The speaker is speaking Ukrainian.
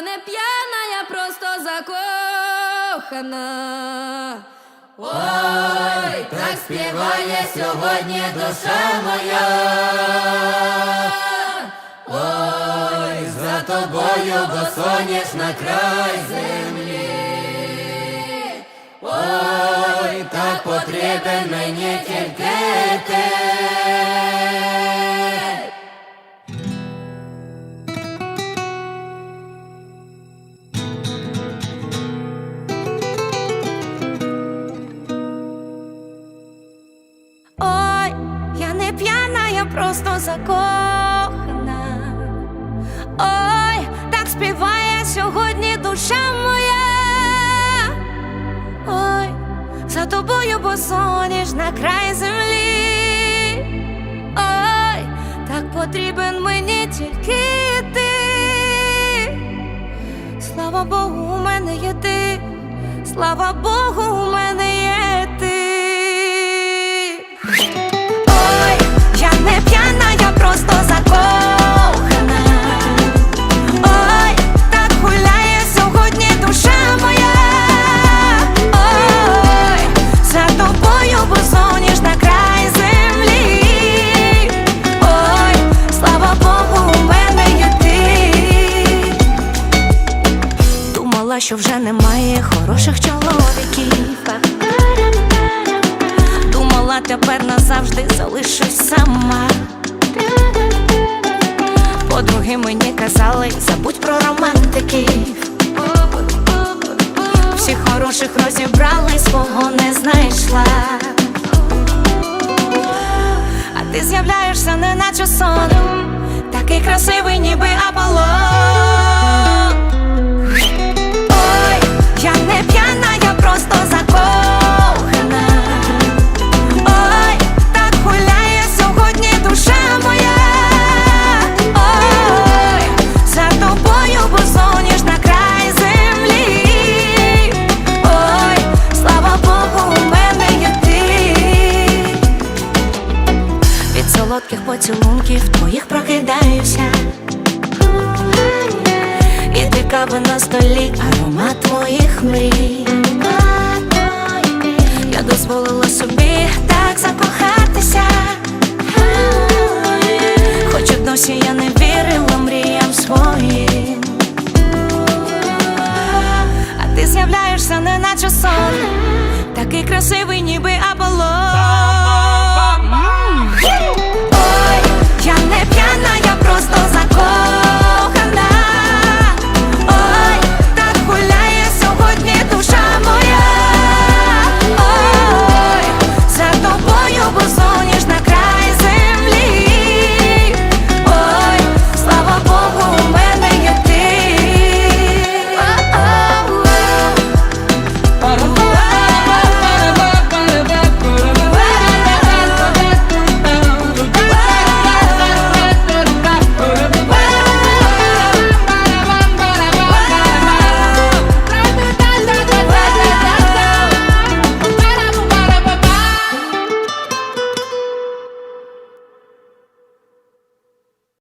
не п'яна, я просто закохана. Ой, так співає сьогодні душа моя. Ой, за тобою, бо соняшна край землі. Ой, так потрібен просто закохана. Ой, так співає сьогодні душа моя. Ой, за тобою босоніж на край землі. Ой, так потрібен мені тільки ти. Слава Богу, у мене є ти. Слава Богу, у мене Думала, що вже немає хороших чоловіків. Думала, тепер назавжди залишусь сама. Подруги мені казали, забудь про романтиків. Всіх хороших розібрали, свого не знайшла. А ти з'являєшся, не наче сон, такий красивий, ніби Аполлон. солодких поцілунків твоїх прокидаюся, і ти кава на столі, аромат твоїх мрій. Я дозволила собі так закохатися, хоч досі я не вірила мріям своїм, а ти з'являєшся, неначе сон, такий красивий, ніби Аполлон.